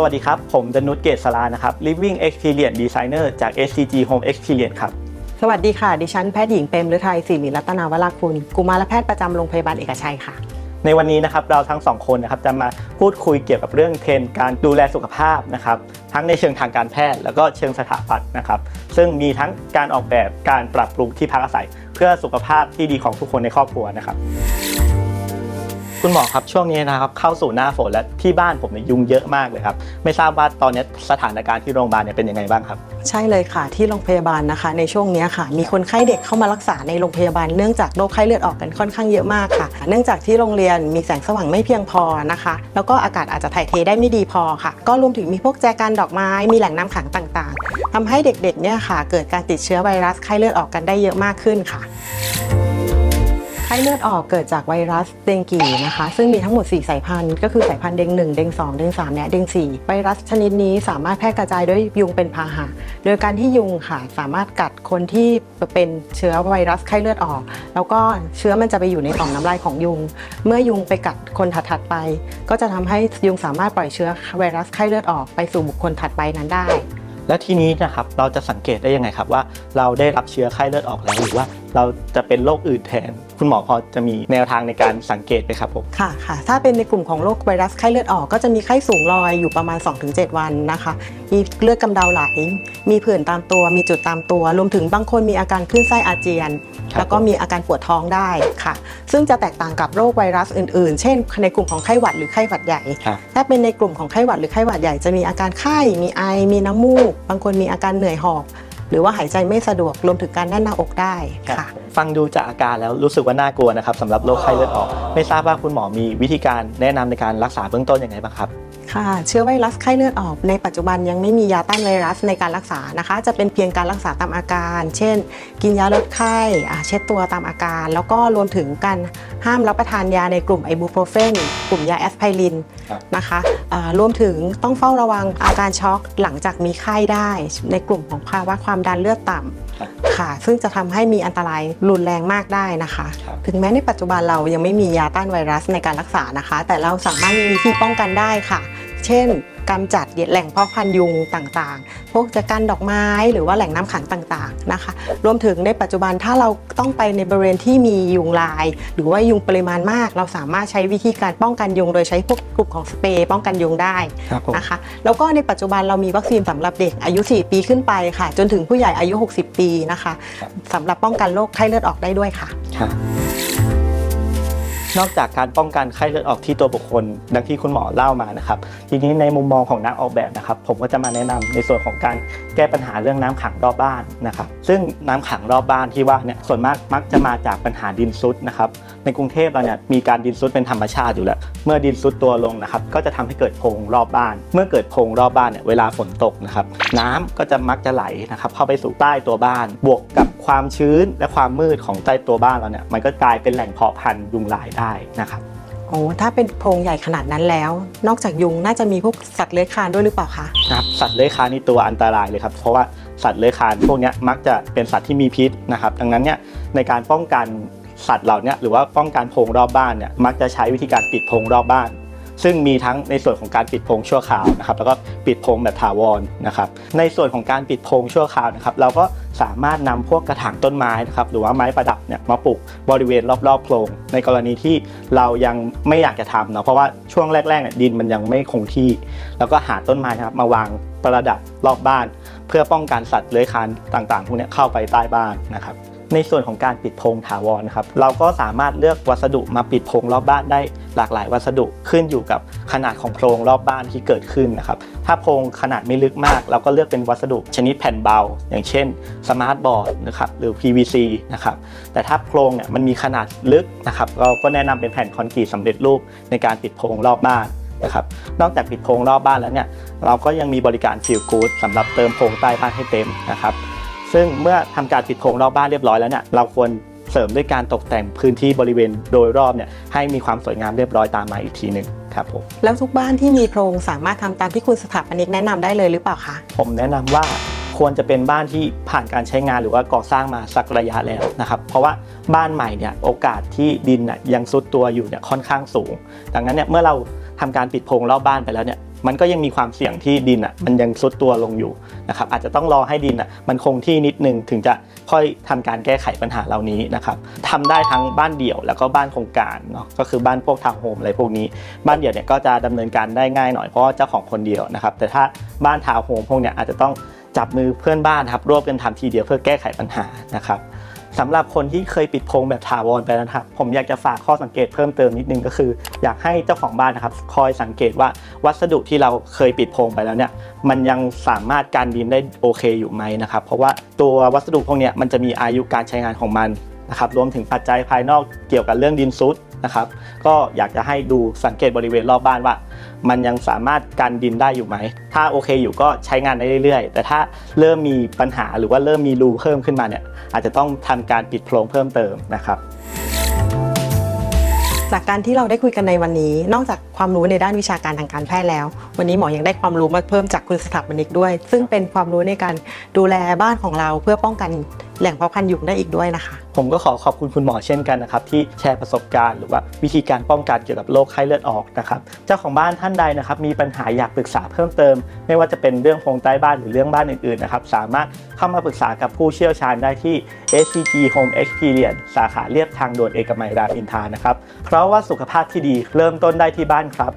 สวัสดีครับ ผมดนุชเกษสลานะครับ Living Experience Designer จาก SCG Home Experience ครับ สวัสดีค่ะ ดิฉันแพทย์หญิงเปรมฤทัยศิริรัตนาวราคุณ กุมารแพทย์ประจำโรงพยาบาลเอกชัยค่ะ ในวันนี้นะครับเราทั้งสองคนนะครับจะมาพูดคุยเกี่ยวกับเรื่องเทรนด์การดูแลสุขภาพนะครับทั้งในเชิงทางการแพทย์ แล้วก็เชิงสถาปัตย์นะครับ ซึ่งมีทั้งการออกแบบการปรับปรุงที่พักอาศัย เพื่อสุขภาพที่ดีของทุกคนในครอบครัวนะครับ คุณหมอครับช่วงนี้นะครับเข้าสู่หน้าฝนและที่บ้านผมเนี่ยยุงเยอะมากเลยครับ ไม่ทราบว่าตอนนี้สถานการณ์ที่โรงพยาบาลเนี่ยเป็นยังไงบ้างครับ ใช่เลยค่ะที่โรงพยาบาลนะคะ ในช่วงนี้ค่ะ มีคนไข้เด็กเข้ามารักษาในโรงพยาบาลเนื่องจากโรคไข้เลือดออกกันค่อนข้างเยอะมากค่ะ เนื่องจากที่โรงเรียนมีแสงสว่างไม่เพียงพอนะคะ แล้วก็อากาศอาจจะถ่ายเทได้ไม่ดีพอค่ะ ก็รวมถึงมีพวกแจกันดอกไม้มีแหล่งน้ำขังต่าง ๆทำให้เด็กๆเนี่ยค่ะ เกิดการติดเชื้อไวรัสไข้เลือดออกกันได้เยอะมากขึ้นค่ะ ไข้เลือดออกเกิดจากไวรัสเดงกีนะคะ ซึ่งมีทั้งหมด 4 สายพันธุ์ ก็คือสายพันธุ์เดง1 เดง2 เดง3และเดง4 ไวรัสชนิดนี้สามารถแพร่กระจายด้วยยุงเป็นพาหะ โดยการที่ยุงค่ะสามารถกัดคนที่เป็นเชื้อไวรัสไข้เลือดออก แล้วก็เชื้อมันจะไปอยู่ในต่อมน้ำลายของยุง เมื่อยุงไปกัดคนถัดๆไป ก็จะทำให้ยุงสามารถปล่อยเชื้อไวรัสไข้เลือดออกไปสู่บุคคลถัดไปนั้นได้และทีนี้นะครับเราจะสังเกตได้ยังไงครับว่า เราได้รับเชื้อไข้เลือดออกแล้วหรือว่าเราจะเป็นโรคอื่นแทน คุณหมอพอจะมีแนวทางในการสังเกตไหมครับผมค่ะค่ะ ถ้าเป็นในกลุ่มของโรคไวรัสไข้เลือดออก ก็จะมีไข้สูงลอยอยู่ประมาณ 2-7 วันนะคะ มีเลือดกำเดาไหล มีผื่นตามตัว มีจุดตามตัว รวมถึงบางคนมีอาการคลื่นไส้อาเจียนครับแล้วก็มีอาการปวดท้องได้ค่ะ ซึ่งจะแตกต่างกับโรคไวรัสอื่นๆ เช่น ในกลุ่มของไข้หวัดหรือไข้หวัดใหญ่ครับถ้าเป็นในกลุ่มของไข้หวัดหรือไข้หวัดใหญ่จะมีอาการไข้ มีไอ มีน้ำมูก บางคนมีอาการเหนื่อยหอบ หรือว่าหายใจไม่สะดวกรวมถึงการแน่นหน้าอกได้ค่ะ ฟังดูจากอาการแล้วรู้สึกว่าน่ากลัวนะครับสำหรับโรคไข้เลือดออก ไม่ทราบว่าคุณหมอมีวิธีการแนะนำในการรักษาเบื้องต้นยังไงบ้างครับค่ะเชื้อไวรัสไข้เลือดออกในปัจจุบันยังไม่มียาต้านไวรัสในการรักษานะคะ จะเป็นเพียงการรักษาตามอาการ เช่น กินยาลดไข้เช็ดตัวตามอาการ แล้วก็รวมถึงการห้ามรับประทานยาในกลุ่มไอบูโปรเฟนกลุ่มยาแอสไพรินนะคะรวมถึงต้องเฝ้าระวังอาการช็อกหลังจากมีไข้ได้ ในกลุ่มของภาวะความดันเลือดต่ำ ครับค่ะซึ่งจะทำให้มีอันตรายรุนแรงมากได้นะคะครับถึงแม้ในปัจจุบันเรายังไม่มียาต้านไวรัสในการรักษานะคะ แต่เราสามารถมีวิธีป้องกันได้ค่ะ เช่น กำจัดแหล่งเพาะพันธุ์ยุงต่างๆ พวกจากการดอกไม้หรือว่าแหล่งน้ำขังต่างๆนะคะ รวมถึงในปัจจุบันถ้าเราต้องไปในบริเวณที่มียุงลาย หรือว่ายุงปริมาณมาก เราสามารถใช้วิธีการป้องกันยุง โดยใช้พวกกลุ่มของสเปรย์ป้องกันยุงได้ครับผมนะคะ แล้วก็ในปัจจุบันเรามีวัคซีนสำหรับเด็กอายุ 4 ปีขึ้นไปค่ะ จนถึงผู้ใหญ่อายุ 60 ปีนะคะครับสำหรับป้องกันโรคไข้เลือดออกได้ด้วยค่ะครับ นอกจากการป้องกันไข้เลือดออกที่ตัวบุคคล ดังที่คุณหมอเล่ามานะครับ ทีนี้ในมุมมองของนักออกแบบนะครับ ผมก็จะมาแนะนำในส่วนของการแก้ปัญหาเรื่องน้ำขังรอบบ้านนะครับ ซึ่งน้ำขังรอบบ้านที่ว่าเนี่ยส่วนมากมักจะมาจากปัญหาดินซุดนะครับในกรุงเทพเราเนี่ยมีการดินซุดเป็นธรรมชาติอยู่แล้ว เมื่อดินซุดตัวลงนะครับ ก็จะทำให้เกิดโพรงรอบบ้าน เมื่อเกิดโพรงรอบบ้านเนี่ยเวลาฝนตกนะครับ น้ำก็จะมักจะไหลนะครับเข้าไปสู่ใต้ตัวบ้าน บวกกับ ความชื้นและความมืดของใต้ตัวบ้านเราเนี่ยมันก็กลายเป็นแหล่งเพาะพันธุ์ยุงลายได้นะครับโอ้ถ้าเป็นโพรงใหญ่ขนาดนั้นแล้ว นอกจากยุงน่าจะมีพวกสัตว์เลื้อยคลานด้วยหรือเปล่าคะครับสัตว์เลื้อยคลานนี่ตัวอันตรายเลยครับเพราะว่าสัตว์เลื้อยคลานพวกเนี้ยมักจะเป็นสัตว์ที่มีพิษนะครับดังนั้นเนี่ยในการป้องกันสัตว์เหล่าเนี้ยหรือว่าป้องกันโพรงรอบบ้านเนี่ยมักจะใช้วิธีการปิดโพรงรอบบ้าน ซึ่งมีทั้งในส่วนของการปิดโพรงชั่วคราวนะครับแล้วก็ปิดโพรงแบบถาวรนะครับในส่วนของการปิดโพรงชั่วคราวนะครับเราก็สามารถนำพวกกระถางต้นไม้นะครับหรือว่าไม้ประดับเนี่ยมาปลูกบริเวณรอบๆโพรงในกรณีที่เรายังไม่อยากจะทำเนาะเพราะว่าช่วงแรกๆเนี่ยดินมันยังไม่คงที่ แล้วก็หาต้นไม้นะครับมาวางประดับรอบบ้าน เพื่อป้องกันสัตว์เลื้อยคลานต่างๆพวกนี้เข้าไปใต้บ้านนะครับ ในส่วนของการปิดโพรงถาวรนะครับเราก็สามารถเลือกวัสดุมาปิดโพรงรอบบ้านได้หลากหลายวัสดุขึ้นอยู่กับขนาดของโพรงรอบบ้านที่เกิดขึ้นนะครับถ้าโพรงขนาดไม่ลึกมาก เราก็เลือกเป็นวัสดุชนิดแผ่นเบา อย่างเช่นสมาร์ทบอร์ดนะครับหรือ PVC นะครับแต่ถ้าโพรงเนี่ยมันมีขนาดลึกนะครับเราก็แนะนำเป็นแผ่นคอนกรีตสำเร็จรูปในการปิดโพรงรอบบ้านนะครับนอกจากปิดโพรงรอบบ้านแล้วเนี่ยเราก็ยังมีบริการฟิลกูดสำหรับเติมโพรงใต้บ้านให้เต็มนะครับ ซึ่งเมื่อทำการปิดโพรงรอบบ้านเรียบร้อยแล้วเนี่ยเราควรเสริมด้วยการตกแต่งพื้นที่บริเวณโดยรอบเนี่ยให้มีความสวยงามเรียบร้อยตามมาอีกทีหนึ่งครับผมแล้วทุกบ้านที่มีโพรงสามารถทำตามที่คุณสถาปนิกแนะนำได้เลยหรือเปล่าคะผมแนะนำว่าควรจะเป็นบ้านที่ผ่านการใช้งานหรือว่าก่อสร้างมาสักระยะแล้วนะครับเพราะว่าบ้านใหม่เนี่ยโอกาสที่ดินน่ะยังซุดตัวอยู่เนี่ยค่อนข้างสูง ดังนั้นเนี่ยเมื่อเราทำการปิดโพรงรอบบ้านไปแล้วเนี่ย มันก็ยังมีความเสี่ยงที่ดินอะมันยังซุดตัวลงอยู่นะครับอาจจะต้องรอให้ดินอะมันคงที่นิดนึงถึงจะค่อยทำการแก้ไขปัญหาเหล่านี้นะครับทำได้ทั้งบ้านเดี่ยวแล้วก็บ้านโครงการเนาะก็คือบ้านพวกทาวน์โฮมอะไรพวกนี้ บ้านเดี่ยวเนี่ยก็จะดำเนินการได้ง่ายหน่อยเพราะเจ้าของคนเดียวนะครับแต่ถ้าบ้านทาวน์โฮมพวกเนี้ยอาจจะต้องจับมือเพื่อนบ้านครับร่วมกันทำทีเดียวเพื่อแก้ไขปัญหานะครับ สำหรับคนที่เคยปิดโพรงแบบถาวรไปแล้วนะครับผมอยากจะฝากข้อสังเกตเพิ่มเติมนิดนึงก็คือ อยากให้เจ้าของบ้านนะครับคอยสังเกตว่าวัสดุที่เราเคยปิดโพรงไปแล้วเนี่ยมันยังสามารถการดินได้โอเคอยู่ไหมนะครับเพราะว่าตัววัสดุพวกนี้มันจะมีอายุการใช้งานของมันนะครับรวมถึงปัจจัยภายนอกเกี่ยวกับเรื่องดินซุด นะครับ ก็อยากจะให้ดูสังเกตบริเวณรอบบ้านว่า มันยังสามารถกันดินได้อยู่ไหม ถ้าโอเคอยู่ก็ใช้งานได้เรื่อยๆ แต่ถ้าเริ่มมีปัญหาหรือว่าเริ่มมีรูเพิ่มขึ้นมาเนี่ยอาจจะต้องทำการปิดโพรงเพิ่มเติมนะครับจากการที่เราได้คุยกันในวันนี้ นอกจากความรู้ในด้านวิชาการทางการแพทย์แล้ว วันนี้หมอยังได้ความรู้มาเพิ่มจากคุณสถาปนิกด้วย ซึ่งเป็นความรู้ในการดูแลบ้านของเราเพื่อป้องกัน แหล่งเพาะพันธุ์ยุงได้อีกด้วยนะคะ ผมก็ขอขอบคุณคุณหมอเช่นกันนะครับที่แชร์ประสบการณ์ หรือว่าวิธีการป้องกันเกี่ยวกับโรคไข้เลือดออกนะครับเจ้าของบ้านท่านใดนะครับมีปัญหาอยากปรึกษาเพิ่มเติม ไม่ว่าจะเป็นเรื่องโครงใต้บ้านหรือเรื่องบ้านอื่นๆนะครับสามารถเข้ามาปรึกษากับผู้เชี่ยวชาญได้ที่ SCG Home Experience สาขาเรียบทางด่วนเอกมัยรามอินทานะครับเพราะว่าสุขภาพที่ดีเริ่มต้นได้ที่บ้านครับ